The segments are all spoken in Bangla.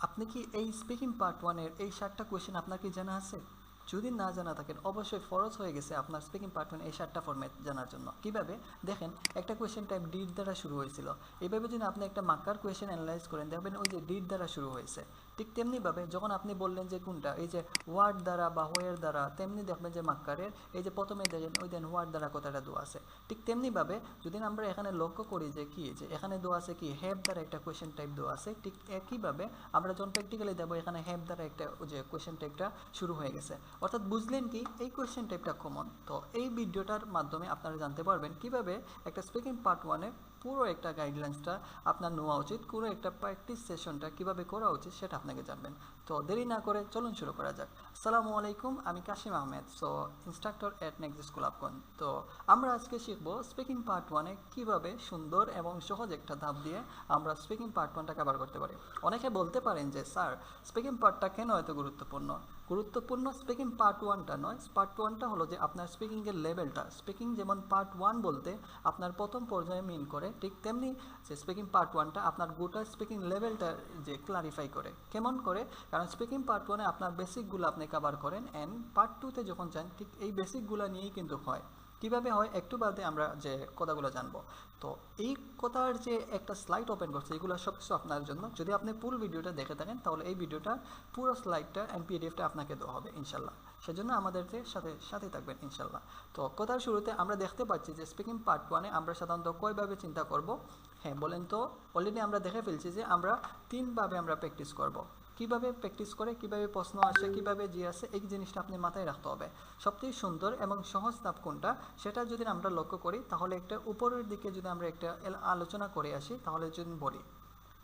আপনি কি এই স্পিকিং পার্ট ওয়ানের এই সাতটা কোয়েশ্চেন আপনার কি জানা আছে? যদি না জানা থাকেন, অবশ্যই ফরজ হয়ে গেছে আপনার স্পিকিং পার্ট ওয়ান এই সাতটা ফর্মেট জানার জন্য। কীভাবে? দেখেন, একটা কোয়েশ্চেন টাইপ ডিড দ্বারা শুরু হয়েছিল। এইভাবে যদি আপনি একটা মাক্কার কোয়েশ্চেন অ্যানালাইজ করেন, দেখবেন ওই যে ডিড দ্বারা শুরু হয়েছে। ঠিক তেমনিভাবে যখন আপনি বললেন যে কোনটা, এই যে ওয়ার্ড দ্বারা বা হোয়ের দ্বারা, তেমনি দেখবেন যে মাক্কারের, এই যে প্রথমে দেখেন, ওই দেন ওয়ার্ড দ্বারা কথাটা দোয়া আছে। ঠিক তেমনিভাবে যদি আমরা এখানে লক্ষ্য করি যে কি, যে এখানে দোয়া আছে কি, হ্যাভ দ্বারা একটা কোয়েশ্চেন টাইপ দোয়া আছে, ঠিক একইভাবে আমরা যখন প্র্যাকটিক্যালি দেবো এখানে হ্যাভ দ্বারা একটা যে কোয়েশ্চেন টাইপটা শুরু হয়ে গেছে। অর্থাৎ বুঝলেন কি, এই কোয়েশ্চেন টাইপটা কমন তো এই ভিডিওটার মাধ্যমে আপনারা জানতে পারবেন কীভাবে একটা স্পিকিং পার্ট ওয়ানে পুরো একটা গাইডলাইন্সটা আপনার নেওয়া উচিত, পুরো একটা প্র্যাকটিস সেশনটা কীভাবে করা উচিত সেটা আপনাকে জানবেন। তো দেরি না করে চলুন শুরু করা যাক। আসসালামু আলাইকুম, আমি Kashim Ahmed so instructor at next school আপকন তো আমরা আজকে শিখব স্পিকিং পার্ট ওয়ানে কীভাবে সুন্দর এবং সহজ একটা ধাপ দিয়ে আমরা স্পিকিং পার্ট ওয়ানটা কভার করতে পারি। অনেকে বলতে পারেন যে, স্যার স্পিকিং পার্টটা কেন এত গুরুত্বপূর্ণ? গুরুত্বপূর্ণ স্পিকিং পার্ট ওয়ানটা নয়। পার্ট ওয়ানটা হলো যে আপনার স্পিকিংয়ের লেভেলটা স্পিকিং যেমন পার্ট ওয়ান বলতে আপনার প্রথম পর্যায়ে মিন করে, ঠিক তেমনি যে স্পিকিং পার্ট ওয়ানটা আপনার গোটা স্পিকিং লেভেলটা যে ক্লারিফাই করে। কেমন করে? কারণ স্পিকিং পার্ট ওয়ানে আপনার বেসিকগুলো আপনি কভার করেন অ্যান্ড পার্ট টুতে যখন যান, ঠিক এই বেসিকগুলো নিয়েই কিন্তু হয়। কীভাবে হয়? একটু বাদে আমরা যে কথাগুলো জানব। তো এই কথার যে একটা স্লাইড ওপেন করছে, এগুলো সব কিছু আপনার জন্য। যদি আপনি ফুল ভিডিওটা দেখে থাকেন, তাহলে এই ভিডিওটা পুরো স্লাইডটা অ্যান্ড পিডিএফটা আপনাকে দেওয়া হবে, ইনশাল্লাহ। সেজন্য আমাদের সাথে সাথে থাকবেন, ইনশাল্লাহ। তো কথার শুরুতে আমরা দেখতে পাচ্ছি যে স্পিকিং পার্ট ওয়ানে আমরা সাধারণত কয়ভাবে চিন্তা করব? হ্যাঁ বলেন তো অলরেডি আমরা দেখে ফেলছি যে আমরা তিনভাবে আমরা প্র্যাকটিস করব। কীভাবে প্র্যাকটিস করে, কীভাবে প্রশ্ন আসে, কীভাবে জি আসে, এই জিনিসটা আপনি মাথায় রাখতে হবে। সবথেকে সুন্দর এবং সহজ তাপ কোনটা, সেটা যদি আমরা লক্ষ্য করি, তাহলে একটা উপরের দিকে যদি আমরা একটা আলোচনা করে আসি, তাহলে যদি বলি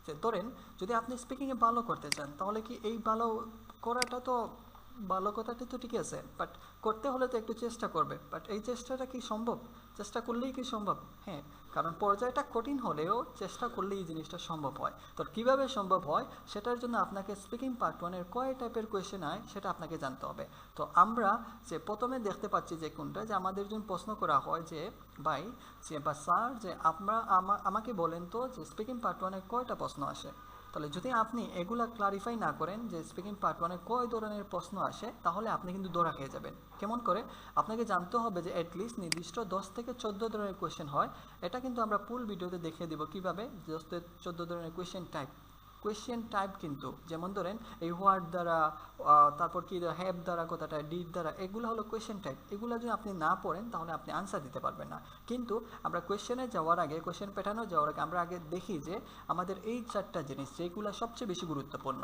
যে, ধরেন যদি আপনি স্পিকিংয়ে ভালো করতে চান, তাহলে কি এই ভালো করাটা তো ভালো কথাটা তো ঠিক আছে বাট করতে হলে তো একটু চেষ্টা করবে। বাট এই চেষ্টাটা কি সম্ভব? চেষ্টা করলেই কি সম্ভব? হ্যাঁ কারণ পর্যায়টা কঠিন হলেও চেষ্টা করলেই এই জিনিসটা সম্ভব হয়। তো কীভাবে সম্ভব হয়? সেটার জন্য আপনাকে স্পিকিং পার্ট ওয়ানের কয় টাইপের কোয়েশ্চেন হয় সেটা আপনাকে জানতে হবে। তো আমরা যে প্রথমে দেখতে পাচ্ছি যে কোনটা, যে আমাদের জন্য প্রশ্ন করা হয় যে, ভাই, যে বা স্যার যে আপনারা আমাকে বলেন তো যে স্পিকিং পার্ট ওয়ানের কয়টা প্রশ্ন আসে? তাহলে যদি আপনি এগুলা ক্লারিফাই না করেন যে স্পিকিং পার্ট ওয়ানে কয় ধরনের প্রশ্ন আসে, তাহলে আপনি কিন্তু দৌড়া খেয়ে যাবেন। কেমন করে? আপনাকে জানতে হবে যে অ্যাটলিস্ট নির্দিষ্ট দশ থেকে চোদ্দ ধরনের কোয়েশ্চেন হয়। এটা কিন্তু আমরা পুল ভিডিওতে দেখিয়ে দিব কীভাবে দশ থেকে চোদ্দ ধরনের কোয়েশ্চেন টাইপ কোয়েশ্চেন টাইপ কিন্তু, যেমন ধরেন, এই হোয়াট দ্বারা তারপর কি হ্যাভ দ্বারা, কথাটা ডিড দ্বারা, এগুলো হলো কোয়েশ্চেন টাইপ এগুলো যদি আপনি না পড়েন, তাহলে আপনি আনসার দিতে পারবেন না। কিন্তু আমরা কোয়েশ্চেনে যাওয়ার আগে কোয়েশ্চেন প্যাটার্নও যাওয়ার আগে, আমরা আগে দেখি যে, আমাদের এই চারটা জিনিস, যেগুলো সবচেয়ে বেশি গুরুত্বপূর্ণ।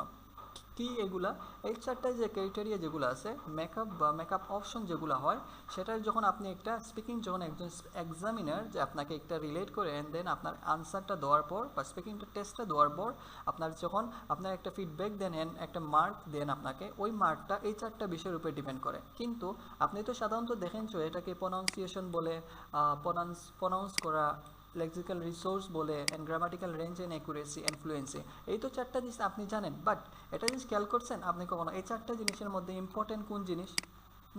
কি এগুলা? এই চারটা যে ক্রাইটেরিয়া যেগুলো আছে মেকআপ বা মেকআপ অপশন যেগুলো হয়, সেটার যখন আপনি একটা স্পিকিং যখন একজন এক্সামিনার যে আপনাকে একটা রিলেট করে অ্যান্ড দেন আপনার আনসারটা দেওয়ার পর বা স্পিকিংটা টেস্টটা দেওয়ার পর, আপনার যখন আপনার একটা ফিডব্যাক দেন অ্যান্ড একটা মার্ক দেন আপনাকে, ওই মার্কটা এই চারটা বিষয়ের উপরে ডিপেন্ড করে। কিন্তু আপনি তো সাধারণত দেখেন এটাকে প্রনাউন্সিয়েশন বলে প্রনাউন্স প্রনাউন্স করা লেক্সিক্যাল রিসোর্স বলে and grammatical range and accuracy and এই তো চারটা জিনিস আপনি জানেন বাট এটা জিনিস খেয়াল করছেন, আপনি কখনো এই চারটা জিনিসের মধ্যে ইম্পর্টেন্ট কোন জিনিস?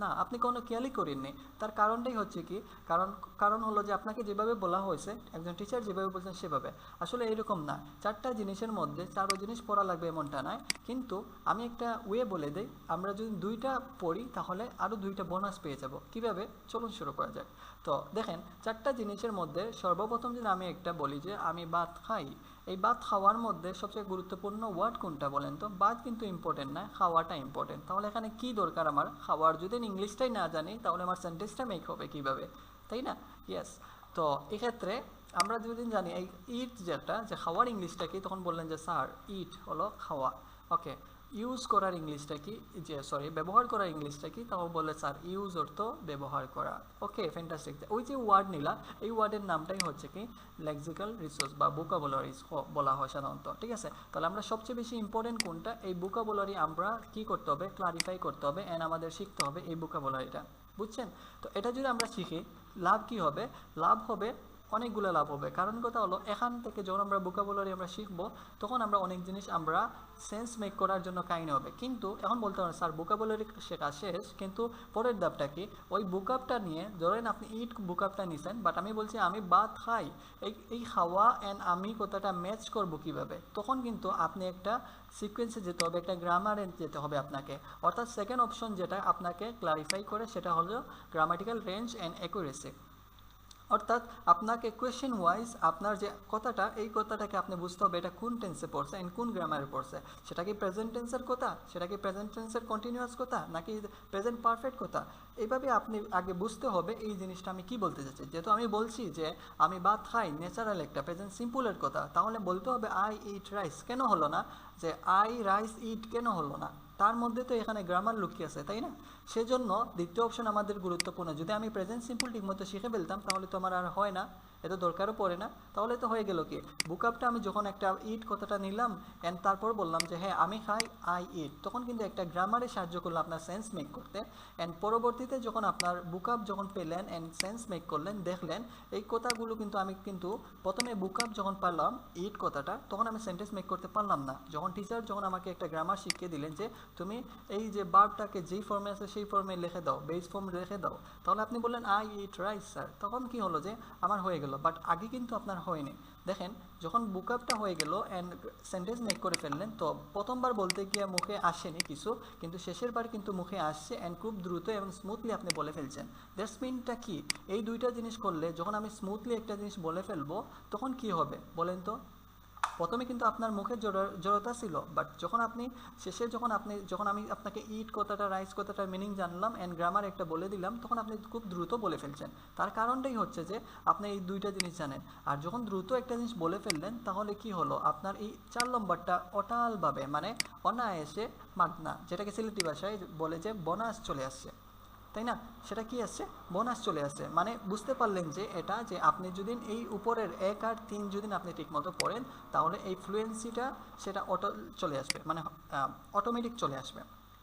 না, আপনি কোনো খেয়ালই করেননি। তার কারণটাই হচ্ছে কি, কারণ কারণ হলো যে আপনাকে যেভাবে বলা হয়েছে, একজন টিচার যেভাবে বলছেন সেভাবে। আসলে এরকম না, চারটা জিনিসের মধ্যে চারো জিনিস পড়া লাগবে এমনটা নয়, কিন্তু আমি একটা ওয়ে বলে দিই, আমরা যদি দুইটা পড়ি তাহলে আরও দুইটা বোনাস পেয়ে যাব। কীভাবে? চলুন শুরু করা যাক। তো দেখেন, চারটা জিনিসের মধ্যে সর্বপ্রথম যদি আমি একটা বলি যে আমি ভাত খাই এই বাদ খাওয়ার মধ্যে সবচেয়ে গুরুত্বপূর্ণ ওয়ার্ড কোনটা বলেন তো? বাদ কিন্তু ইম্পর্টেন্ট না, খাওয়াটা ইম্পর্টেন্ট তাহলে এখানে কি দরকার আমার? খাওয়ার যদি ইংলিশটাই না জানি, তাহলে আমার সেন্টেন্সটা মেক হবে কীভাবে? তাই না? ইয়েস তো এক্ষেত্রে আমরা যদি জানি, এই ইট যেটা, যে খাওয়ার ইংলিশটা কি, তখন বললেন যে স্যার ইট হলো খাওয়া। ওকে ইউজ করার ইংলিশটা কি? যে সরি ব্যবহার করার ইংলিশটা কি? তাও বলে, স্যার ইউজ অর্থ ব্যবহার করা। ওকে ফ্যান্টাস্টিক ওই যে ওয়ার্ড নিলা, এই ওয়ার্ডের নামটাই হচ্ছে কি? লেক্সিক্যাল রিসোর্স বা বুকাবুলারিজ বলা হয় সাধারণত। ঠিক আছে? তাহলে আমরা সবচেয়ে বেশি ইম্পর্টেন্ট কোনটা? এই বুকাবুলারি আমরা কি করতে হবে? ক্লারিফাই করতে হবে অ্যান্ড আমাদের শিখতে হবে এই বুকাবুলারিটা বুঝছেন? তো এটা যদি আমরা শিখি, লাভ কি হবে? লাভ হবে অনেকগুলো লাভ হবে। কারণ কথা হলো, এখান থেকে যখন আমরা বুকাবুলারি আমরা শিখব, তখন আমরা অনেক জিনিস আমরা সেন্স মেক করার জন্য কাহিনী হবে। কিন্তু এখন বলতে পারেন, স্যার বুকাবুলারি শেখা শেষ, কিন্তু পরের ধাপটা কি? ওই বুকআপটা নিয়ে, ধরেন আপনি ইট বুকআপটা নিছেন বাট আমি বলছি, আমি ভাত খাই, এই এই খাওয়া অ্যান্ড আমি কথাটা ম্যাচ করব কীভাবে? তখন কিন্তু আপনি একটা সিকোয়েন্সে যেতে হবে, একটা গ্রামারে যেতে হবে আপনাকে। অর্থাৎ সেকেন্ড অপশন যেটা আপনাকে ক্লারিফাই করে, সেটা হলো গ্রামাটিক্যাল রেঞ্জ অ্যান্ড অ্যাকুরেসি অর্থাৎ আপনাকে কোয়েশ্চেন ওয়াইজ আপনার যে কথাটা, এই কথাটাকে আপনি বুঝতে হবে এটা কোন টেন্সে পড়ছে অ্যান্ড কোন গ্রামারে পড়ছে। সেটা কি প্রেজেন্ট টেন্সের কথা? সেটা কি প্রেজেন্ট টেন্সের কন্টিনিউয়াস কথা? নাকি প্রেজেন্ট পারফেক্ট কথা? এইভাবে আপনি আগে বুঝতে হবে এই জিনিসটা আমি কি বলতে চাচ্ছি। যেহেতু আমি বলছি যে আমি ভাত খাই ন্যাচারাল একটা প্রেজেন্ট সিম্পলের কথা, তাহলে বলতে হবে আই ইট রাইস কেন হলো না? যে আই রাইস ইট কেন হলো না? তার মধ্যে তো এখানে গ্রামার লুকিয়ে আছে, তাই না? সেজন্য দ্বিতীয় অপশন আমাদের গুরুত্বপূর্ণ। যদি আমি প্রেজেন্ট সিম্পল ঠিকমতো শিখে ফেলতাম, তাহলে তো আমার আর হয় না। এত দরকারও পড়ে না। তাহলে তো হয়ে গেল কি? বুকআপটা আমি যখন একটা ইট কথাটা নিলাম অ্যান্ড তারপর বললাম যে হ্যাঁ আমি খাই আই ইট তখন কিন্তু একটা গ্রামারে সাহায্য করল আপনার সেন্স মেক করতে। অ্যান্ড পরবর্তীতে যখন আপনার বুকআপ যখন পেলেন অ্যান্ড সেন্স মেক করলেন, দেখলেন, এই কথাগুলো কিন্তু আমি কিন্তু প্রথমে বুকআপ যখন পারলাম ইট কথাটা, তখন আমি সেন্টেন্স মেক করতে পারলাম না। যখন টিচার যখন আমাকে একটা গ্রামার শিখিয়ে দিলেন যে, তুমি এই যে বার্বটাকে যেই ফর্মে আছে, সেই ফর্মে লিখে দাও বেস ফর্ম লিখে দাও। তাহলে আপনি বললেন আই ইট রাইস স্যার তখন কি হলো যে, আমার হয়ে গেল বাট আগে কিন্তু আপনার হয়নি। দেখেন, যখন বুক আপটা হয়ে গেল অ্যান্ড সেন্টেন্স মেক করে ফেললেন, তো প্রথমবার বলতে গিয়ে মুখে আসেনি কিছু, কিন্তু শেষের বার কিন্তু মুখে আসছে অ্যান্ড খুব দ্রুত এবং স্মুথলি আপনি বলে ফেলছেন। দ্যাটস মিনটা কি? এই দুইটা জিনিস করলে যখন আমি স্মুথলি একটা জিনিস বলে ফেলব, তখন কি হবে? বলেন তো। প্রথমে কিন্তু আপনার মুখের জড়তা ছিল বাট যখন আপনি, শেষে যখন আপনি, যখন আমি আপনাকে ইট কথাটা রাইস কথাটার মিনিং জানলাম অ্যান্ড গ্রামার একটা বলে দিলাম, তখন আপনি খুব দ্রুত বলে ফেলছেন। তার কারণটাই হচ্ছে যে, আপনি এই দুইটা জিনিস জানেন। আর যখন দ্রুত একটা জিনিস বলে ফেললেন, তাহলে কি হলো? আপনার এই চার নম্বরটা অটালভাবে মানে অনায়াসে মাগনা, যেটাকে সিলেটি ভাষায় বলে যে, বনাস চলে আসছে। তাই না? সেটা কি আসছে? বোনাস চলে আসছে। মানে বুঝতে পারলেন যে এটা যে আপনি যদি এই উপরের এক আর তিন যদি আপনি ঠিকমতো পড়েন, তাহলে এই ফ্লুয়েন্সিটা সেটা অটো চলে আসবে। মানে অটোমেটিক চলে আসবে।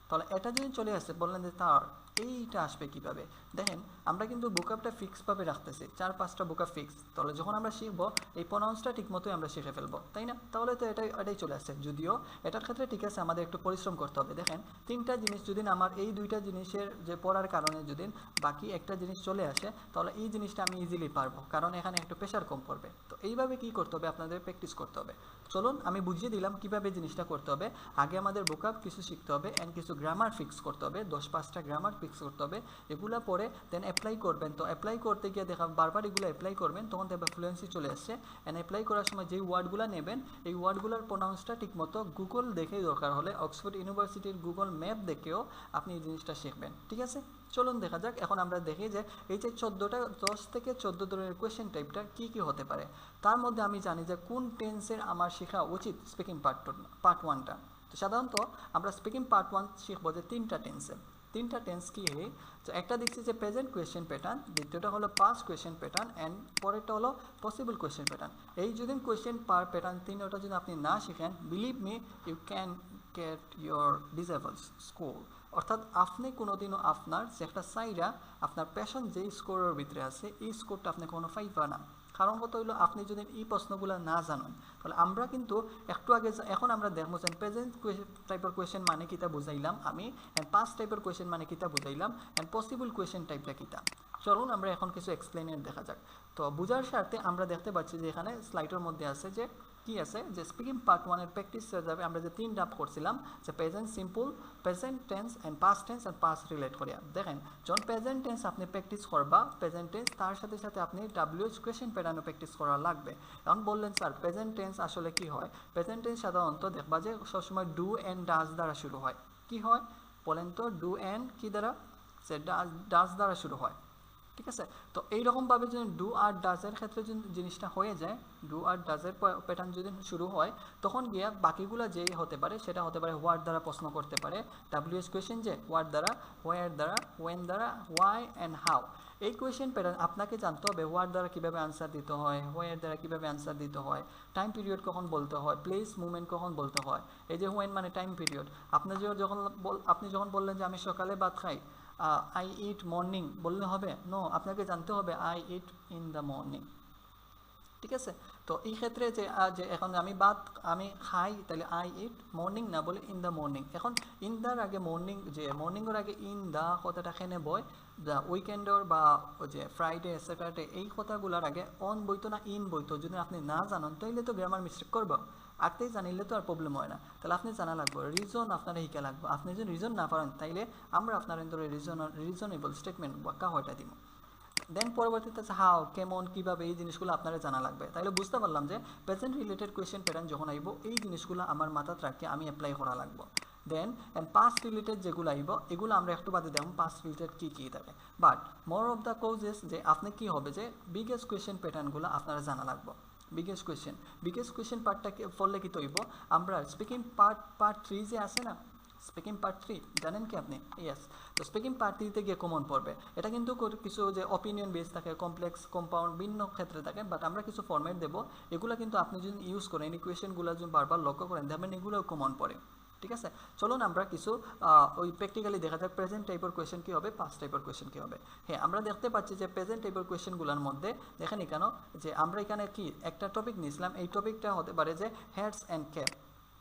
তাহলে এটা যদি চলে আসে, বললেন যে তার এইটা আসবে কীভাবে? দেখেন, আমরা কিন্তু বুকআপটা ফিক্সভাবে রাখতেছি, চার, পাঁচটা বুকআপ ফিক্স তাহলে যখন আমরা শিখব, এই প্রনাউন্সটা ঠিক মতোই আমরা শিখে ফেলব, তাই না? তাহলে তো এটাই এটাই চলে আসছে। যদিও এটার ক্ষেত্রে ঠিক আছে, আমাদের একটু পরিশ্রম করতে হবে। দেখেন, তিনটা জিনিস যদি আমার, এই দুইটা জিনিসের যে পড়ার কারণে যদি বাকি একটা জিনিস চলে আসে, তাহলে এই জিনিসটা আমি ইজিলি পারব, কারণ এখানে একটু প্রেশার কম পড়বে। তো এইভাবে কি করতে হবে? আপনাদের প্র্যাকটিস করতে হবে। চলুন, আমি বুঝিয়ে দিলাম কীভাবে জিনিসটা করতে হবে। আগে আমাদের বুকআপ কিছু শিখতে হবে অ্যান্ড কিছু গ্রামার ফিক্স করতে হবে। দশ, পাঁচটা গ্রামার ফিক্স করতে হবে। এগুলো পরে দেন অ্যাপ্লাই করবেন। তো অ্যাপ্লাই করতে গিয়ে দেখা, বারবার এগুলো অ্যাপ্লাই করবেন, তখন দেখবে ফ্লুয়েন্সি চলে আসছে। অ্যান্ড অ্যাপ্লাই করার সময় যেই ওয়ার্ডগুলো নেবেন, এই ওয়ার্ডগুলোর প্রোনাউন্সটা ঠিকমতো গুগল দেখেই দরকার হলে অক্সফোর্ড ইউনিভার্সিটির গুগল ম্যাপ দেখেও আপনি এই জিনিসটা শিখবেন। ঠিক আছে? চলুন দেখা যাক। এখন আমরা দেখি যে এই যে চোদ্দোটা, দশ থেকে চোদ্দ ধরনের কোয়েশ্চেন টাইপটা কি কি হতে পারে? তার মধ্যে আমি জানি যে কোন টেন্সের আমার শেখা উচিত স্পিকিং পার্ট পার্ট ওয়ানটা তো সাধারণত আমরা স্পিকিং পার্ট ওয়ান শিখব যে তিনটা টেন্সে তিনটা টেন্স কি তো একটা দেখছি যে প্রেজেন্ট কোয়েশ্চেন প্যাটার্ন দ্বিতীয়টা হলো পাস্ট কোয়েশ্চেন প্যাটার্ন অ্যান্ড পরেরটা হলো পসিবল কোয়েশ্চেন প্যাটার্ন এই যদি কোয়েশ্চেন পার প্যাটার্ন তিনটা যদি আপনি না শিখেন believe me you can get your desirable score অর্থাৎ আপনি কোনোদিনও আপনার যে একটা সাইডা আপনার প্যাশন যেই স্কোরের ভিতরে আছে, এই স্কোরটা আপনি কোনো পাইবা না। কারণ কত হইল, আপনি যদি এই প্রশ্নগুলো না জানেন, তাহলে আমরা কিন্তু একটু আগে এখন আমরা দেখব যে প্রেজেন্ট টাইপের কোয়েশ্চেন মানে কিতা বুঝাইলাম আমি অ্যান্ড পাস্ট টাইপের কোয়েশ্চেন মানে কিতা বুঝাইলাম অ্যান্ড পসিবল কোয়েশ্চেন টাইপটা কিতা চলুন আমরা এখন কিছু এক্সপ্লেনের দেখা যাক। তো বুঝার স্বার্থে আমরা দেখতে পাচ্ছি যে এখানে স্লাইডের মধ্যে আছে যে কি আছে? যে স্পিকিং পার্ট ওয়ানের প্র্যাকটিস যাবে, আমরা যে তিন ডাপ করছিলাম, যে present simple present tense and past tense and past relate করিয়া দেখেন, যখন প্রেজেন্ট টেন্স আপনি প্র্যাকটিস করবা প্রেজেন্ট টেন্স তার সাথে সাথে আপনি ডাব্লিউএস কোয়েশন প্যাটার্নও প্র্যাকটিস করা লাগবে। এখন বললেন, স্যার প্রেজেন্ট টেন্স আসলে কি হয়? প্রেজেন্ট টেন্স সাধারণত দেখবা যে সবসময় ডু অ্যান্ড ডাস দ্বারা শুরু হয়। কি হয়? বলেন তো ডু অ্যান্ড কি দ্বারা? সে ডাস দ্বারা শুরু হয়। ঠিক আছে? তো এইরকমভাবে যদি ডু আর ডাজের ক্ষেত্রে যদি জিনিসটা হয়ে যায় ডু আর ডাজের প্যাটার্ন যদি শুরু হয়, তখন গিয়ে বাকিগুলো যেই হতে পারে, সেটা হতে পারে ওয়ার্ড দ্বারা প্রশ্ন করতে পারে। ডাব্লিউএস কোয়েশ্চেন যে ওয়ার্ড দ্বারা ওয়ার দ্বারা ওয়েন দ্বারা ওয়াই অ্যান্ড হাউ এই কোয়েশ্চেন প্যাটার্ন আপনাকে জানতে হবে ওয়ার্ড দ্বারা কীভাবে আনসার দিতে হয় হোয়ের দ্বারা কীভাবে আনসার দিতে হয় টাইম পিরিয়ড কখন বলতে হয় প্লেস মুভমেন্ট কখন বলতে হয়। এই যে হোয়েন মানে টাইম পিরিয়ড আপনি যখন আপনি যখন বললেন যে আমি সকালে ভাত খাই আই ইট মর্নিং বললে হবে? নো আপনাকে জানতে হবে I eat in the morning ঠিক আছে? তো এই ক্ষেত্রে যে যে এখন আমি বাদ আমি খাই, তাহলে আই ইট মর্নিং না বলে ইন দ্য মর্নিং এখন ইন দার আগে মর্নিং যে মর্নিংয়ের আগে ইন দা কথাটা খেনে বয়? দ্য উইকেন্ডর বা যে ফ্রাইডে স্যাটারডে এই কথাগুলোর আগে অন বইতো না ইন বইতো যদি আপনি না জানেন, তাইলে তো গ্রামার মিস্টেক করব। আগতেই জানিলে তো আর প্রবলেম হয় না। তাহলে আপনি জানা লাগবে রিজন আপনার শিকা লাগবে। আপনি যদি রিজন না পারেন, তাইলে আমরা আপনার এন্তরে রিজন রিজনেবল স্টেটমেন্ট বাক্কা হয়টা দিব দেন পরবর্তীতে আছে হাও কেমন, কীভাবে এই জিনিসগুলো আপনারা জানা লাগবে। তাইলে বুঝতে পারলাম যে প্রেজেন্ট রিলেটেড কোয়েশ্চেন প্যাটার্ন যখন আইব, এই জিনিসগুলো আমার মাথাত রাখি আমি অ্যাপ্লাই করা লাগবে। দেন পাস্ট রিলেটেড যেগুলো আইব, এগুলো আমরা একটু বাদে দেখুন পাস্ট রিলেটেড কী কী থাকে but more of the causes যে আপনি কি হবে যে বিগেস্ট কোয়েশ্চেন প্যাটার্নগুলো আপনারা জানা লাগবে। বিগেস্ট কোয়েশ্চেন বিগেস্ট কোয়েশ্চেন পার্টটাকে পড়লে কি তৈব আমরা স্পিকিং পার্ট পার্ট থ্রি যে আছে না স্পিকিং পার্ট থ্রি জানেন কি আপনি? ইয়েস তো স্পিকিং পার্ট থ্রিতে গিয়ে কমন পড়বে। এটা কিন্তু কিছু যে অপিনিয়ন বেস থাকে কমপ্লেক্স কম্পাউন্ড ভিন্ন ক্ষেত্রে থাকে বাট আমরা কিছু ফর্ম্যাট দেবো। এগুলো কিন্তু আপনি যদি ইউজ করেন এই কোয়েশ্চেনগুলো যদি বারবার লক্ষ্য করেন দেখবেন এগুলোও কমন পড়ে। ঠিক আছে? চলুন আমরা কিছু ওই প্র্যাকটিক্যালি দেখা যাক প্রেজেন্ট টাইপের কোয়েশন কী হবে পাস্ট টাইপের কোয়েশন কী হবে। হ্যাঁ আমরা দেখতে পাচ্ছি যে প্রেজেন্ট টাইপের কোয়েশনগুলোর মধ্যে, দেখেন এখানে যে আমরা এখানে কি একটা টপিক নিয়েছিলাম, এই টপিকটা হতে পারে যে হেডস অ্যান্ড ক্যাপ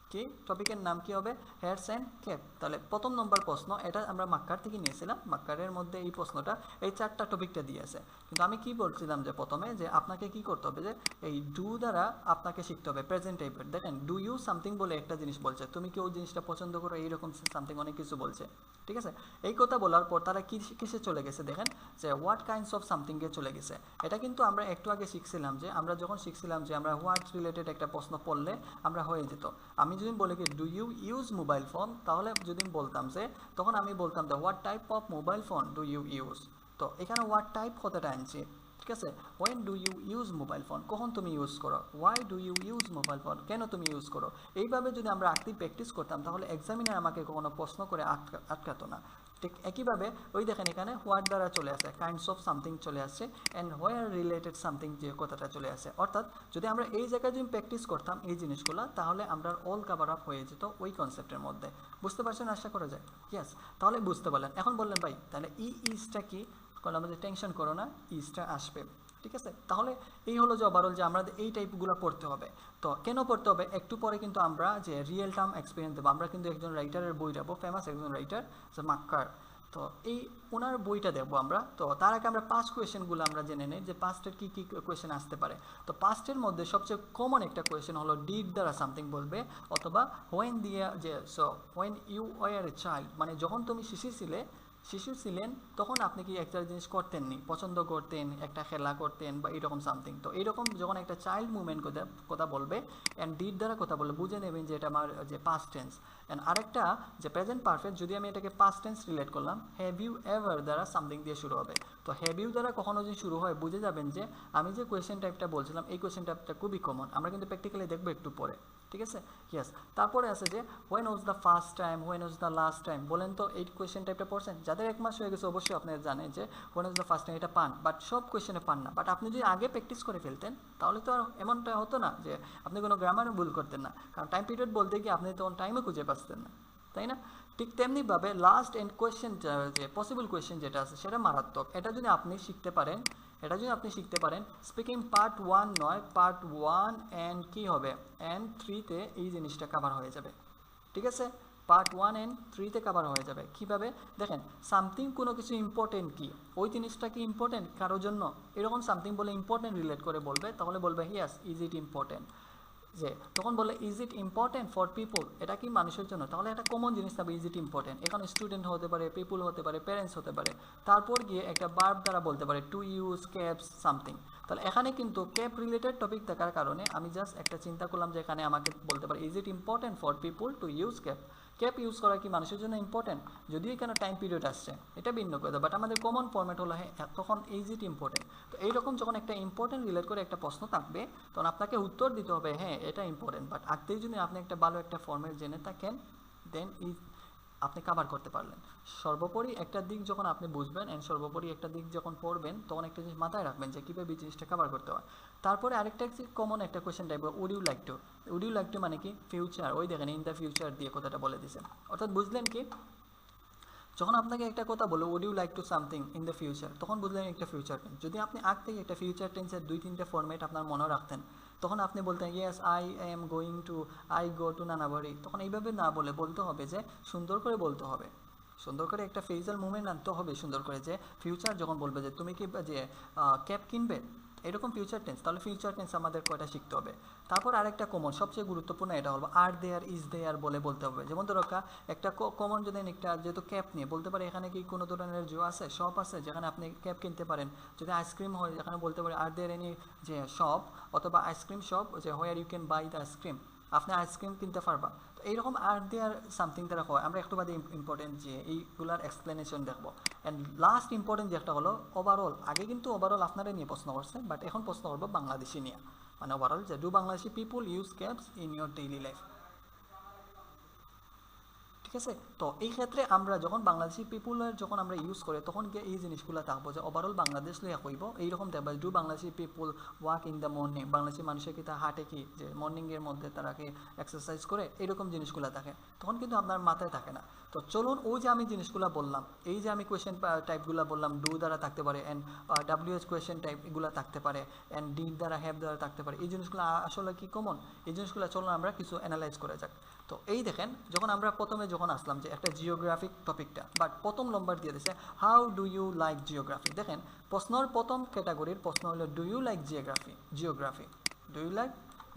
কি? টপিকের নাম কি হবে? হেয়ার্স অ্যান্ড ক্যাপ তাহলে প্রথম নম্বর প্রশ্ন, এটা আমরা মাক্কার থেকে নিয়েছিলাম। মাক্কারের মধ্যে এই প্রশ্নটা, এই চারটা টপিকটা দিয়েছে। কিন্তু আমি কি বলছিলাম যে প্রথমে, যে আপনাকে কি করতে হবে যে, এই ডু দ্বারা আপনাকে শিখতে হবে প্রেজেন্ট টাইপের দেখেন ডু ইউ সামথিং বলে একটা জিনিস বলছে। তুমি কি ওই জিনিসটা পছন্দ করো? এইরকম সামথিং অনেক কিছু বলছে। ঠিক আছে? এই কথা বলার পর তারা কি কিসে চলে গেছে দেখেন? যে হোয়াট কাইন্ডস অফ সামথিংয়ে চলে গেছে। এটা কিন্তু আমরা একটু আগে শিখছিলাম যে, আমরা যখন শিখছিলাম যে আমরা হোয়াট রিলেটেড একটা প্রশ্ন পড়লে আমরা হয়ে যেত। আমি যদি বলি কি do you use mobile phone তাহলে যদি বলতাম যে, তখন আমি বলতাম the what type of mobile phone do you use তো এখানে হোয়াট টাইপ কথাটা আনছি, ঠিক আছে? When do you use mobile phone কখন তুমি ইউজ করো? Why do you use mobile phone কেন তুমি ইউজ করো? এইভাবে যদি আমরা আঁকতে প্র্যাকটিস করতাম, তাহলে এক্সামিনার আমাকে কখনো প্রশ্ন করে আটকা, আটকাতো না। ঠিক একইভাবে, ওই দেখেন এখানে হোয়াট দ্বারা চলে আসে কাইন্ডস অফ সামথিং চলে আসছে অ্যান্ড হোয়ার রিলেটেড সামথিং যে কথাটা চলে আসে। অর্থাৎ, যদি আমরা এই জায়গায় যদি প্র্যাকটিস করতাম এই জিনিসগুলো, তাহলে আমরা অল কাভার আপ হয়ে যেত ওই কনসেপ্টের মধ্যে। বুঝতে পারছেন? আশা করা যায়। ইয়াস তাহলে বুঝতে পারলেন। এখন বললেন ভাই, তাহলে ই ইজটা কি? কারণ আমাদের টেনশন করো না ইজটা আসবে। ঠিক আছে? তাহলে এই হলো যে ওভারঅল যে আমাদের এই টাইপগুলো পড়তে হবে। তো কেন পড়তে হবে? একটু পরে কিন্তু আমরা যে রিয়েল টার্ম এক্সপিরিয়েন্স দেবো। আমরা কিন্তু একজন রাইটারের বই যাব ফেমাস একজন রাইটার যে মাক্কার। তো এই ওনার বইটা দেখব আমরা। তো তার আগে আমরা পাঁচ কোয়েশ্চেনগুলো আমরা জেনে নিই যে পাঁচটার কী কী কোয়েশ্চেন আসতে পারে। তো পাঁচটের মধ্যে সবচেয়ে কমন একটা কোয়েশ্চেন হলো ডিড দ্বারা সামথিং বলবে? অথবা হোয়েন দিয়ে যে so when you were a child মানে যখন তুমি শিশু ছিলে শিশু ছিলেন, তখন আপনি কি একটা জিনিস করতেননি? পছন্দ করতেন, একটা খেলা করতেন বা এরকম সামথিং তো এইরকম যখন একটা চাইল্ড মুভমেন্ট কথা কথা বলবে অ্যান্ড ডিড দ্বারা কথা বলবে, বুঝে নেবেন যে এটা আমার, যে পাস্ট টেন্স অ্যান্ড আরেকটা, যে প্রেজেন্ট পারফেক্ট যদি আমি এটাকে পাস্ট টেন্স রিলেট করলাম হ্যাভ ইউ এভার দ্বারা সামথিং দিয়ে শুরু হবে? তো হ্যাভ ইউ দ্বারা কখনো যদি শুরু হয়, বুঝে যাবেন যে আমি যে কোয়েশ্চেন টাইপটা বলছিলাম, এই কোয়েশ্চেন টাইপটা খুবই কমন আমরা কিন্তু প্র্যাকটিক্যালি দেখব একটু পরে, ঠিক আছে? ইয়েস তারপরে আছে যে when was the first time when was the last time বলেন তো এই কোয়েশ্চেন টাইপটা পড়ছেন? যাদের এক মাস হয়ে গেছে, অবশ্যই আপনারা জানেন যে when was the first time এটা পান। বাট সব কোয়েশ্চেনে পান না। বাট আপনি যদি আগে প্র্যাকটিস করে ফেলতেন, তাহলে তো আর এমনটা হতো না যে, আপনি কোনো গ্রামারও ভুল করতেন না। কারণ টাইম পিরিয়ড বলতে গিয়ে আপনি তখন টাইমে খুঁজে পাচ্ছেন না তাই না? ঠিক তেমনিভাবে লাস্ট এন্ড কোয়েশ্চেন যে পসিবল কোয়েশ্চেন যেটা আছে সেটা মারাত্মক। এটা যদি আপনি শিখতে পারেন, এটা যদি আপনি শিখতে পারেন স্পিকিং পার্ট ওয়ান নয় পার্ট ওয়ান অ্যান্ড কী হবে? অ্যান্ড থ্রিতে এই জিনিসটা কাভার হয়ে যাবে। ঠিক আছে? পার্ট ওয়ান অ্যান্ড থ্রিতে কাভার হয়ে যাবে। কীভাবে? দেখেন সামথিং কোনো কিছু ইম্পর্টেন্ট কি? ওই জিনিসটা কি ইম্পর্টেন্ট কারোর জন্য? এরকম সামথিং বলে ইম্পর্টেন্ট রিলেট করে বলবে, তাহলে বলবে ইয়াস ইজ ইট ইম্পর্টেন্ট যে তখন বলে is it important for people এটা কি মানুষের জন্য? তাহলে একটা কমন জিনিস থাকবে ইজ ইট ইম্পর্টেন্ট এখানে স্টুডেন্ট হতে পারে পিপুল হতে পারে প্যারেন্টস হতে পারে। তারপর গিয়ে একটা বার্ব দ্বারা বলতে পারে টু ইউজ ক্যাপস সামথিং তাহলে এখানে কিন্তু ক্যাপ রিলেটেড টপিক থাকার কারণে আমি জাস্ট একটা চিন্তা করলাম যে এখানে আমাকে বলতে পারে is it important for people to use cap cap use করা কি মানুষের জন্য ইম্পর্টেন্ট যদি এখানে টাইম পিরিয়ড আসছে, এটা ভিন্ন কথা বাট আমাদের কমন ফর্ম্যাট হলো হ্যাঁ তখন ইজ ইট ইম্পর্টেন্ট তো এইরকম যখন একটা ইম্পর্টেন্ট রিলেট করে একটা প্রশ্ন থাকবে, তখন আপনাকে উত্তর দিতে হবে হ্যাঁ এটা ইম্পর্টেন্ট বাট আগতেই যদি আপনি একটা ভালো একটা ফর্ম্যাট জেনে থাকেন দেন ইজ আপনি কাভার করতে পারলেন। সর্বোপরি একটা দিক যখন আপনি বুঝবেন অ্যান্ড সর্বোপরি একটা দিক যখন পড়বেন, তখন একটা জিনিস মাথায় রাখবেন যে কীভাবে জিনিসটা কাভার করতে হয়। তারপরে আরেকটা কমন একটা question type would you like to would you like to মানে কি? ফিউচার ওই দেখেন ইন দ্য ফিউচার দিয়ে কথাটা বলে দিয়েছেন অর্থাৎ বুঝলেন কি? যখন আপনাকে একটা কথা বলো would you like to something in the future তখন বুঝলেন একটা ফিউচার টেন্স যদি আপনি আগ থেকে একটা ফিউচার টেন্সের দুই তিনটে ফর্মেট আপনার মনে রাখতেন তখন আপনি বলতেন yes I am going to I go to নানাবাড়ি তখন এইভাবে না বলে বলতে হবে যে, সুন্দর করে বলতে হবে। সুন্দর করে একটা ফেজাল মুভমেন্ট আনতে হবে, সুন্দর করে যে ফিউচার যখন বলবে যে, তুমি কি, যে ক্যাব কিনবে? এরকম ফিউচার টেন্স তাহলে ফিউচার টেন্স আমাদের কয়টা শিখতে হবে? তারপর আরেকটা কমন সবচেয়ে গুরুত্বপূর্ণ এটা হলো আর দেয়ার ইজ দেয়ার বলে বলতে হবে। যেমন ধরো একটা কমন যদি একটা, যেহেতু ক্যাপ নিয়ে, বলতে পারে এখানে কি কোনো ধরনের জো আছে? শপ আছে, যেখানে আপনি ক্যাপ কিনতে পারেন। যদি আইসক্রিম হয়, যেখানে বলতে পারে আর দেয়ার এনি যে শপ অথবা আইসক্রিম শপ যে where you can buy the ice cream আপনি আইসক্রিম কিনতে পারবা। তো এইরকম আর দেয়ার সামথিং তারা হয়। আমরা একটু বাদে ইম্পর্টেন্ট যে এইগুলার এক্সপ্লেনেশন দেখব। অ্যান্ড লাস্ট ইম্পর্টেন্ট যেটা হলো ওভারঅল আগে কিন্তু ওভারঅল আপনারা নিয়ে প্রশ্ন করছে বাট এখন প্রশ্ন করব বাংলাদেশি নিয়ে। মানে ওভারঅল যে do Bangladeshi people use cabs in your daily life ঠিক আছে? তো এই ক্ষেত্রে আমরা যখন বাংলাদেশি পিপুলের যখন আমরা ইউজ করি, তখন গিয়ে এই জিনিসগুলো থাকব যে ওভারঅল বাংলাদেশ লইয়া কইব। এইরকম দেখবা do Bangladeshi people walk in the morning Bangladeshi মানুষের কি তা হাঁটে কি? যে মর্নিংয়ের মধ্যে তারা কি এক্সারসাইজ করে? এইরকম জিনিসগুলো থাকে তখন কিন্তু আপনার মাথায় থাকে না। তো চলুন ওই যে আমি জিনিসগুলো বললাম, এই যে আমি কোয়েশ্চেন টাইপগুলো বললাম ডু দ্বারা থাকতে পারে অ্যান্ড ডাব্লিউএস কোয়েশ্চেন টাইপ এগুলো থাকতে পারে অ্যান্ড ডি দ্বারা হ্যাভ দ্বারা থাকতে পারে, এই জিনিসগুলো আসলে কি কমন এই জিনিসগুলো চলুন আমরা কিছু অ্যানালাইজ করে যাক। তো এই দেখেন, যখন আমরা প্রথমে যখন আসলাম যে একটা জিওগ্রাফিক টপিকটা বাট প্রথম নম্বর দিয়ে দিছে how do you like geography দেখেন, প্রশ্নর প্রথম ক্যাটাগরির প্রশ্ন হলো do you like geography geography do you like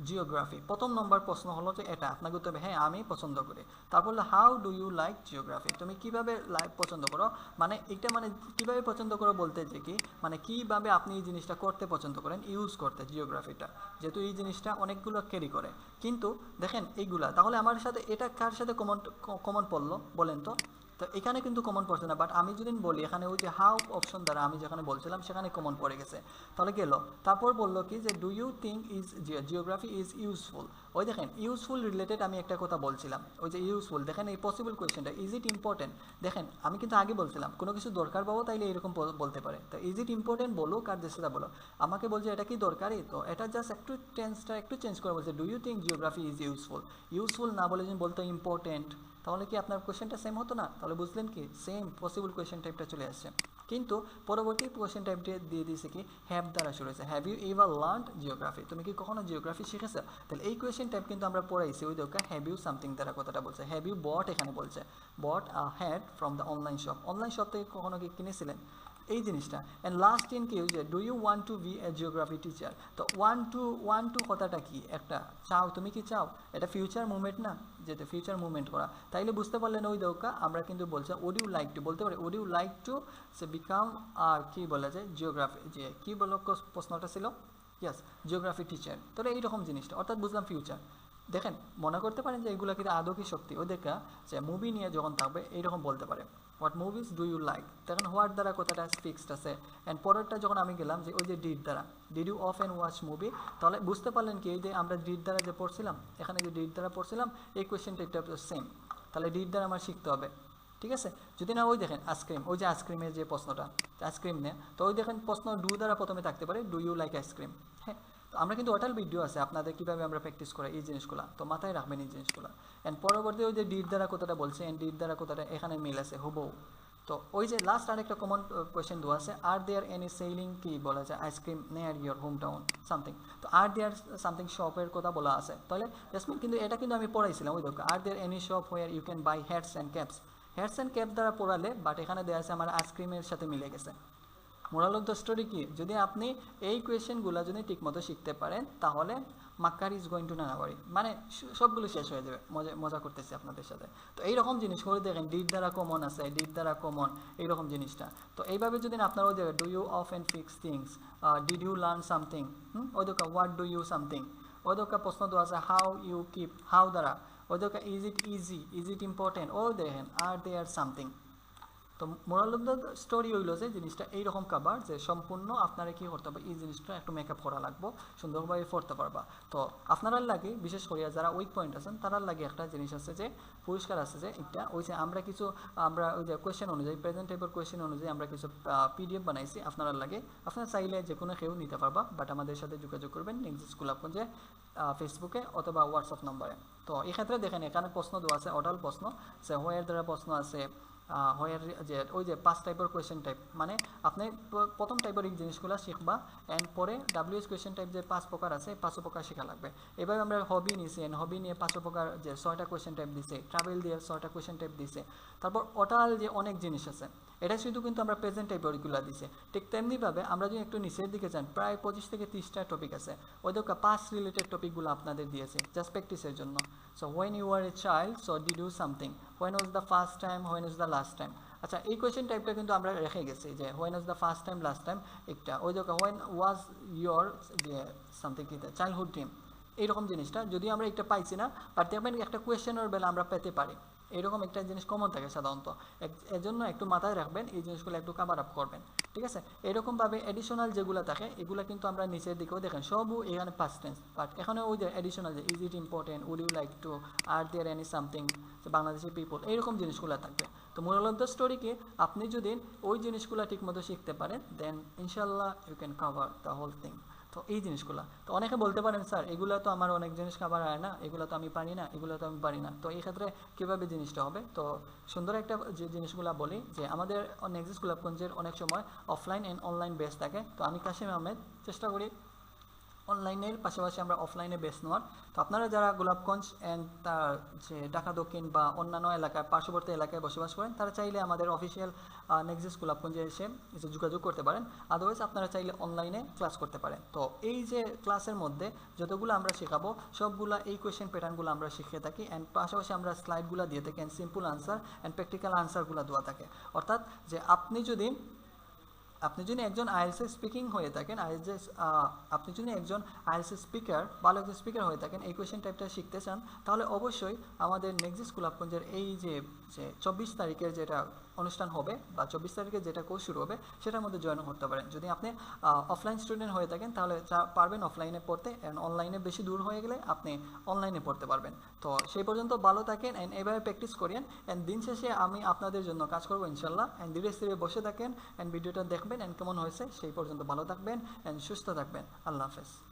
geography প্রথম নম্বর প্রশ্ন হলো যে এটা, আপনাকে উত্তর হ্যাঁ আমি পছন্দ করি। তারপর how do you like geography তুমি কীভাবে লাইক পছন্দ করো? মানে এটা মানে কীভাবে পছন্দ করো বলতে যে কি মানে কীভাবে আপনি এই জিনিসটা করতে পছন্দ করেন ইউজ করতে জিওগ্রাফিটা যেহেতু এই জিনিসটা অনেকগুলো ক্যারি করে। কিন্তু দেখেন এইগুলা, তাহলে আমার সাথে, এটা কার সাথে কমন কমন পড়ল বলেন তো? তো এখানে কিন্তু কমন পড়ছে না বাট আমি যদি বলি, এখানে ওই যে হাউ অপশন দ্বারা আমি যেখানে বলছিলাম, সেখানে কমন পড়ে গেছে। তাহলে গেল তারপর বলল কি যে do you think is geography is useful ওই দেখেন ইউজফুল রিলেটেড আমি একটা কথা বলছিলাম। ওই যে ইউজফুল দেখেন এই পসিবল কোয়েশ্চেনটা ইজ ইট ইম্পর্টেন্ট দেখেন, আমি কিন্তু আগে বলছিলাম, কোনো কিছু দরকার পাবো তাইলে এরকম বলতে পারে। তো ইজ ইট ইম্পর্টেন্ট বলো কার দেশটা বলো আমাকে বলছে, এটা কি দরকারি? তো এটা জাস্ট একটু টেন্সটা একটু চেঞ্জ করে বলছে do you think geography is useful useful না বলে যদি বলতো ইম্পর্টেন্ট তাহলে কি আপনার কোয়েশ্চেনটা সেম হতো না? তাহলে বুঝলেন কি সেম পসিবল কোয়েশ্চেন টাইপটা চলে আসছে। কিন্তু পরবর্তী কোয়েশ্চেন টাইপটি দিয়ে দিয়েছে কি হ্যাভ দ্বারা শুরু হয়েছে। Have you ever learn geography তুমি কি কখনো জিওগ্রাফি শিখেছো? তাহলে এই কোয়েশ্চেন টাইপ কিন্তু আমরা পড়াইছি, ওই দোকা হ্যাভ ইউ সামথিং দ্বারা কথাটা বলছে। হ্যাভ ইউ বট এখানে বলছে। Bought a hat from the online shop online shop থেকে কখনো কি কিনেছিলেন? এই জিনিসটা। অ্যান্ড লাস্ট ইন কি যে do you want to be a geography teacher তো ওয়ান টু ওয়ান টু কথাটা কি? একটা চাও, তুমি কি চাও? এটা ফিউচার মুভমেন্ট না? যেটা ফিউচার মুভমেন্ট করা। তাইলে বুঝতে পারলেন ওই দৌকা, আমরা কিন্তু বলছি ওড ইউ লাইক টু বলতে পারি would you like to say become আর কি বলা যায় জিওগ্রাফি যে কী বলো প্রশ্নটা ছিল? ইয়াস জিওগ্রাফি টিচার তাহলে এইরকম জিনিসটা। অর্থাৎ বুঝলাম ফিউচার দেখেন, মনে করতে পারেন যে এগুলো কিন্তু আদৌ কি শক্তি ওই দেখা যে মুভি নিয়ে যখন থাকবে, এইরকম বলতে পারে। What movies do you like তখন হোয়াট দ্বারা কথাটা ফিক্সড আছে। অ্যান্ড পরেরটা যখন আমি গেলাম যে ওই যে ডিড দ্বারা ডিড ইউ অফ অ্যান্ড ওয়াচ মুভি তাহলে বুঝতে পারলেন কি, এই যে আমরা ডিড দ্বারা যে পড়ছিলাম, এখানে যে ডিড দ্বারা পড়ছিলাম, এই কোয়েশ্চেনটা একটা সেম তাহলে ডিড দ্বারা আমার শিখতে হবে। ঠিক আছে? যদি না, ওই দেখেন আইসক্রিম ওই যে আইসক্রিমের যে প্রশ্নটা আইসক্রিম নিয়ে তো ওই দেখেন, প্রশ্ন ডু দ্বারা প্রথমে থাকতে পারে ডু ইউ লাইক আইসক্রিম তো আমরা কিন্তু ওটাল ভিডিও আছে, আপনাদের কীভাবে আমরা প্র্যাকটিস করি এই জিনিসগুলো। তো মাথায় রাখবেন এই জিনিসগুলো। অ্যান্ড পরবর্তী ওই যে ডিড দ্বারা কথাটা বলছে অ্যান্ড ডিড দ্বারা কথাটা এখানে মিল আছে, হুবহু। তো ওই যে লাস্ট আরেকটা কমন কোয়েশ্চেন দেওয়া আছে আর দেয়ার এনি সেলিং কি বলা যায় আইসক্রিম নেয়ার ইয়োর হোম টাউন সামথিং তো আর দেয়ার সামথিং শপের কথা বলা আছে। তাহলে জাসমিন কিন্তু এটা কিন্তু আমি পড়াইছিলাম, ওই দেখো are there any shop where you can buy hats and caps hats and cap দ্বারা পড়ালে বাট এখানে দেওয়া আছে আমার আইসক্রিমের সাথে মিলে গেছে। মোরাল অফ দ্য স্টোরি কি? যদি আপনি এই কোয়েশ্চেনগুলো যদি ঠিকমতো শিখতে পারেন, তাহলে মাক্কার ইজ গোয়িং টু নানাবাড়ি। মানে সবগুলো শেষ হয়ে যাবে। মজা মজা করতেছি আপনাদের সাথে। তো এইরকম জিনিস করে দেখেন ডিড দ্বারা কমন আছে ডিড দ্বারা কমন এইরকম জিনিসটা। তো এইভাবে যদি আপনারা ওই জায়গায় ডু ইউ অফ and fix things did you learn something hmm? ওই দোকা হোয়াট ডু ইউ সামথিং ওই দোকা প্রশ্ন তো আছে হাউ ইউ কিপ হাউ দ্বারা? ওই দোকা is it easy is it important ও দেখেন আর দে আর সামথিং তো মোরাল অফ দ্য স্টোরি হইল যে জিনিসটা এইরকম কাবার যে সম্পূর্ণ আপনারা কি করতে হবে? এই জিনিসটা একটু মেকআপ করা লাগবো, সুন্দরভাবে পড়তে পারবা। তো আপনারা লাগে, বিশেষ করিয়া যারা উইক পয়েন্ট আছেন তারার লাগে একটা জিনিস আছে যে পুরস্কার আছে যে, এটা ওই যে আমরা কিছু, আমরা ওই যে কোয়েশ্চেন অনুযায়ী প্রেজেন্ট টাইপের কোয়েশ্চেন অনুযায়ী আমরা কিছু পিডিএফ বানাইছি, আপনারা লাগে, আপনারা চাইলে যে কোনো কেউ নিতে পারবা বাট আমাদের সাথে যোগাযোগ করবেন নেক্সট স্কুল যে ফেসবুকে অথবা হোয়াটসঅ্যাপ নম্বরে তো এক্ষেত্রে দেখেন, এখানে প্রশ্ন দেওয়া আছে, অটাল প্রশ্ন যে হোয়ার দ্বারা প্রশ্ন আছে হয়ার যে, ওই যে পাঁচ টাইপের কোয়েশ্চেন টাইপ মানে আপনি প্রথম টাইপের এই জিনিসগুলো শিখবা অ্যান্ড পরে ডাব্লিউএস কোয়েশ্চেন টাইপ যে পাঁচ প্রকার আছে পাঁচ প্রকার শেখা লাগবে। এবার আমরা হবি নিয়েছি অ্যান্ড হবি নিয়ে পাঁচ প্রকার যে ছয়টা কোয়েশ্চেন টাইপ দিছে ট্রাভেল দিয়ে ছয়টা কোয়েশ্চেন টাইপ দিছে। তারপর ওটাল যে অনেক জিনিস আছে এটা শুধু কিন্তু আমরা প্রেজেন্ট টাইপের ওইগুলো দিছে। ঠিক তেমনিভাবে আমরা যদি একটু নিচের দিকে যান, প্রায় পঁচিশ থেকে তিরিশটা টপিক আছে। ওই দেখো পাস রিলেটেড টপিকগুলো আপনাদের দিয়েছে জাস্ট প্র্যাকটিসের জন্য। So when you are a child so did do something when was the first time when is the last time আচ্ছা এই কোয়েশ্চেন টাইপটা কিন্তু আমরা রেখে গেছি যে when was the first time last time একটা, ওই দেখো হোয়েন ওয়াজ ইয়োর যে সামথিং চাইল্ডহুড ড্রিম এইরকম জিনিসটা, যদি আমরা একটা পাইছি না বাট দেখবেন একটা কোয়েশ্চেনের বেলা আমরা পেতে পারি। এরকম একটা জিনিস কমন থাকে সাধারণত। এক- এজন্য একটু মাথায় রাখবেন, এই জিনিসগুলো একটু কাভার আপ করবেন, ঠিক আছে? এরকমভাবে এডিশনাল যেগুলো থাকে, এগুলো কিন্তু আমরা নিচের দিকেও দেখেন, সবও এখানে পাস্ট টেন্স বাট এখানে ওই যে এডিশনাল যে is it important would you like to are there any something Bangladeshi people এইরকম জিনিসগুলো থাকবে। তো মোরাল অফ দ্য স্টোরি কি? আপনি যদি ওই জিনিসগুলো ঠিকমতো শিখতে পারেন দেন ইনশাল্লাহ you can cover the whole thing তো এই জিনিসগুলো। তো অনেকে বলতে পারেন, স্যার, এগুলো তো আমার অনেক জিনিস খাবার হয় না, এগুলো তো আমি পারি না, এগুলো তো আমি পারি না। তো এই ক্ষেত্রে কীভাবে জিনিসটা হবে? তো সুন্দর একটা যে জিনিসগুলো বলি, যে আমাদের নেক্সট গোলাপগঞ্জের অনেক সময় অফলাইন অ্যান্ড অনলাইন বেস থাকে। তো আমি কাশিম আহমেদ, চেষ্টা করি অনলাইনের পাশাপাশি আমরা অফলাইনে বেস নেওয়ার তো আপনারা যারা গোলাপগঞ্জ অ্যান্ড তার যে ঢাকা দক্ষিণ বা অন্যান্য এলাকায়, পার্শ্ববর্তী এলাকায় বসবাস করেন, তারা চাইলে আমাদের অফিসিয়াল নেক্সট গোলাপগঞ্জে এসে যোগাযোগ করতে পারেন। আদারওয়াইজ আপনারা চাইলে অনলাইনে ক্লাস করতে পারেন। তো এই যে ক্লাসের মধ্যে যতগুলো আমরা শেখাবো, সবগুলো এই কোয়েশ্চেন প্যাটার্নগুলো আমরা শিখিয়ে থাকি অ্যান্ড পাশাপাশি আমরা স্লাইডগুলো দিয়ে থাকি and simple answer and practical আনসারগুলো দেওয়া থাকে। অর্থাৎ যে আপনি যদি আপনি যদি একজন আইএলস স্পিকিং হয়ে থাকেন আইএলস আপনি যদি একজন আইএলস স্পিকার ভালো একজন স্পিকার হয়ে থাকেন, এই কোয়েশ্চেন টাইপটা শিখতে চান, তাহলে অবশ্যই আমাদের নেক্সট স্কুল আপগঞ্জের এই যে চব্বিশ তারিখের যেটা অনুষ্ঠান হবে বা চব্বিশ তারিখে যেটা কোর্স শুরু হবে, সেটার মধ্যে জয়েন করতে পারেন। যদি আপনি অফলাইন স্টুডেন্ট হয়ে থাকেন, তাহলে পারবেন অফলাইনে পড়তে অ্যান্ড অনলাইনে বেশি দূর হয়ে গেলে আপনি অনলাইনে পড়তে পারবেন। তো সেই পর্যন্ত ভালো থাকেন অ্যান্ড এভাবে প্র্যাকটিস করেন অ্যান্ড দিন শেষে আমি আপনাদের জন্য কাজ করব ইনশাল্লাহ অ্যান্ড ধীরে ধীরে বসে থাকেন অ্যান্ড ভিডিওটা দেখবেন অ্যান্ড কেমন হয়েছে, সেই পর্যন্ত ভালো থাকবেন অ্যান্ড সুস্থ থাকবেন। আল্লাহ হাফেজ।